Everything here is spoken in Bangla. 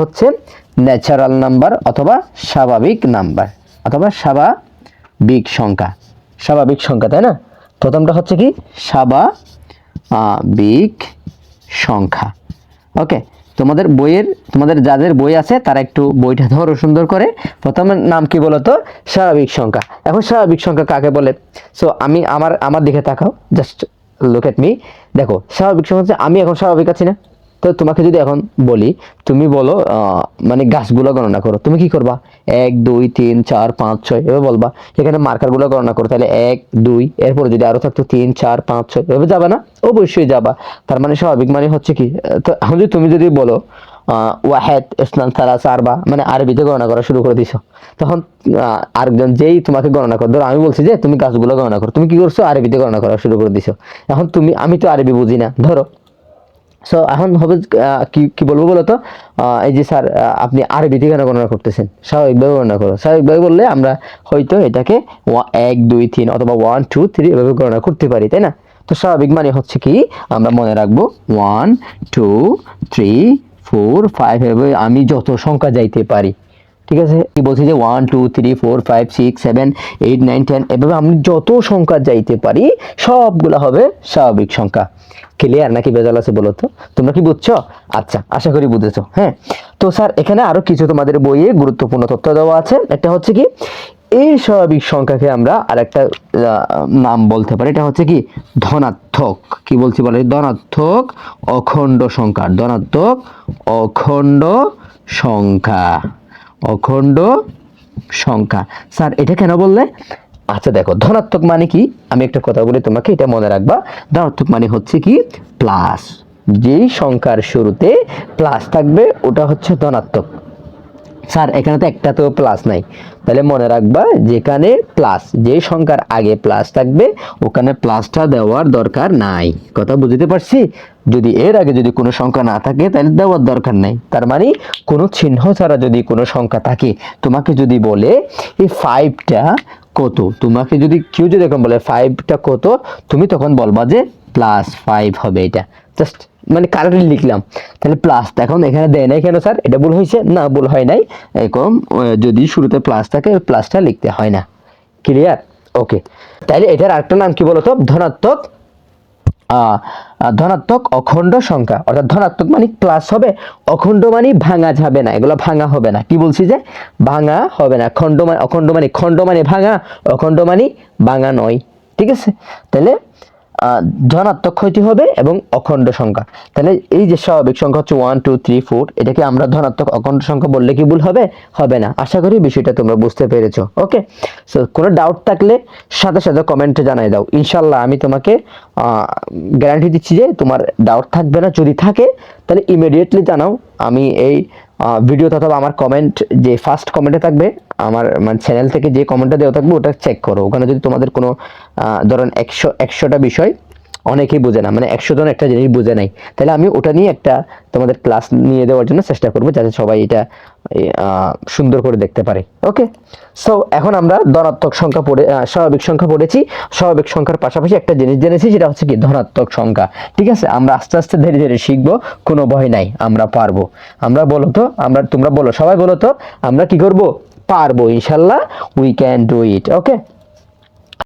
হচ্ছে ন্যাচারাল নাম্বার অথবা স্বাভাবিক নাম্বার অথবা স্বাভাবিক সংখ্যা। স্বাভাবিক সংখ্যা, তাই না? প্রথমটা হচ্ছে কি? স্বাভাবিক সংখ্যা। ওকে তোমাদের বইয়ের, তোমাদের যাদের বই আছে, তারা একটু বইটা ধরো সুন্দর করে। প্রথমের নাম কি বলো তো স্বাভাবিক সংখ্যা। এখন স্বাভাবিক সংখ্যা কাকে বলে? সো আমি আমার আমার দিকে তাকাও। জাস্ট লুক এট মি দেখো, স্বাভাবিক সংখ্যা আমি এখন স্বাভাবিক আছি না? তো তোমাকে যদি এখন বলি, তুমি বলো মানে গাছগুলো গণনা করো, তুমি কি করবা? এক, দুই, তিন, চার, পাঁচ, ছয়, এভাবে বলবা। এখানে মার্কারগুলো গণনা করো, তাহলে এক, দুই, এরপরে যদি আরও থাকতো তিন, চার, পাঁচ, ছয়, এভাবে যাবা না? অবশ্যই যাবা। তার মানে স্বাভাবিক মানে হচ্ছে কি এখন যদি তুমি যদি বলো ওয়াহেদ, ইসলাম সালাস আরবা মানে আরবিতে গণনা করা শুরু করে দিছো, তখন আরেকজন যেই তোমাকে গণনা করো, ধরো আমি বলছি যে তুমি গাছগুলো গণনা করো, তুমি কি করছ? আরবিতে গণনা করা শুরু করে দিছো। এখন তুমি, আমি তো আরবি বুঝি না, ধরো সো এখন হবে কি কি বলব বলো তো এই যে স্যার আপনি আরবিতে কেন গণনা করতেছেন, স্বাভাবিকভাবে গণনা করো। স্বাভাবিকভাবে বললে আমরা হয়তো এটাকে এক, দুই, তিন অথবা ওয়ান টু থ্রি এভাবে গণনা করতে পারি, তাই না? তো স্বাভাবিক মানে হচ্ছে কি, আমরা মনে রাখব one two three four five এভাবে আমি যত সংখ্যা যাইতে পারি ঠিক আছে? কি বলছি যে one two three four five six seven eight nine ten এভাবে আমি যত সংখ্যা যাইতে পারি, সবগুলো হবে স্বাভাবিক সংখ্যা। ক্লিয়ার নাকি বেজাল আছে বলো তো? তোমরা কি বুঝছ? আচ্ছা আশা করি বুঝেছ হ্যাঁ? তো স্যার, এখানে আরও কিছু তোমাদের বইয়ে গুরুত্বপূর্ণ তথ্য দেওয়া আছে। একটা হচ্ছে কি, এই স্বাভাবিক সংখ্যাকে আমরা আরেকটা নাম বলতে পারি। এটা হচ্ছে কি, ধনাত্মক। কি বলছি বলে? ধনাত্মক অখণ্ড সংখ্যা। ধনাত্মক অখণ্ড সংখ্যা। অখণ্ড সংখ্যা। স্যার, এটা কেন বললে? আচ্ছা দেখো, ধনাত্মক মানে কি? আমি একটা কথা বলি তোমাকে, এটা মনে রাখবা। ধনাত্মক মানে হচ্ছে কি? প্লাস। যেই সংখ্যার শুরুতে প্লাস থাকবে, ওটা হচ্ছে ধনাত্মক। স্যার, এখানে তো একটা তো প্লাস নাই। তাহলে মনে রাখবা, যেখানে প্লাস যে সংখ্যার আগে প্লাস থাকবে, ওখানে প্লাসটা দেওয়ার দরকার নাই। কথা বুঝতে পারছি? যদি এর আগে যদি কোনো সংখ্যা না থাকে, তাহলে দেওয়ার দরকার নাই। তার মানে কোনো চিহ্ন ছাড়া যদি কোনো সংখ্যা থাকে, তোমাকে যদি বলে, এই ফাইভটা কত? তোমাকে যদি কেউ যদি এরকম বলে ফাইভটা কত? তুমি তখন বলবা যে প্লাস ফাইভ হবে এটা। জাস্ট মানে কারেক্টলি লিখলাম। তাহলে প্লাস এখন এখানে দেয় নাই কেন স্যার এটা ভুল হয়েছে? না, ভুল হয় নাই। এরকম যদি শুরুতে প্লাস থাকে প্লাসটা লিখতে হয় না। ক্লিয়ার ওকে তাহলে এটার আরেকটা নাম কি বলতো? ধনাত্মক ধনাত্মক অখণ্ড সংখ্যা। অর্থাৎ ধনাত্মক মানে প্লাস হবে, অখণ্ড মানে ভাঙা যাবে না। এগুলো ভাঙা হবে না। কি বলছি যে? ভাঙা হবে না। খণ্ড মানে অখণ্ড মানে খণ্ড মানে ভাঙা, অখণ্ড মানে ভাঙা নয়। ঠিক আছে? তাহলে ধনাত্মক ক্ষতি হবে এবং অখণ্ড সংখ্যা। তাহলে এই যে স্বাভাবিক সংখ্যা হচ্ছে ওয়ান টু থ্রি ফোর এটাকে আমরা ধনাত্মক অখণ্ড সংখ্যা বললে কি ভুল হবে? হবে না। আশা করি বিষয়টা তোমরা বুঝতে পেরেছ। ওকে সো কোনো ডাউট থাকলে সাথে সাথে কমেন্টে জানাই দাও। ইনশাল্লাহ আমি তোমাকে গ্যারান্টি দিচ্ছি যে তোমার ডাউট থাকবে না। যদি থাকে, তাহলে ইমিডিয়েটলি জানাও। আমি এই ভিডিওতে অথবা আমার কমেন্ট যে ফার্স্ট কমেন্টে থাকবে, আমার মানে চ্যানেল থেকে যে কমেন্টটা দেওয়া থাকবে ওটা চেক করো। ওখানে যদি তোমাদের কোনো ধরেন একশো, একশোটা বিষয়, অনেকেই বোঝে না। মানে একশো জন একটা জিনিস বোঝে নাই। তাহলে আমি ওটা নিয়ে একটা তোমাদের ক্লাস নিয়ে দেওয়ার জন্য চেষ্টা করব, যাতে সবাই এটা সুন্দর করে দেখতে পারে, ওকে? সো এখন আমরা ধনাত্মক সংখ্যা পড়ে স্বাভাবিক সংখ্যা পড়েছি। স্বাভাবিক সংখ্যার পাশাপাশি একটা জিনিস জেনেছি যেটা হচ্ছে কি, ধনাত্মক সংখ্যা, ঠিক আছে? আমরা আস্তে আস্তে ধীরে ধীরে শিখব, কোনো ভয় নাই, আমরা পারব। আমরা বলো তো, আমরা, তোমরা বলো, সবাই বলো তো, আমরা কি করব? পারব, ইনশাল্লাহ we can do it okay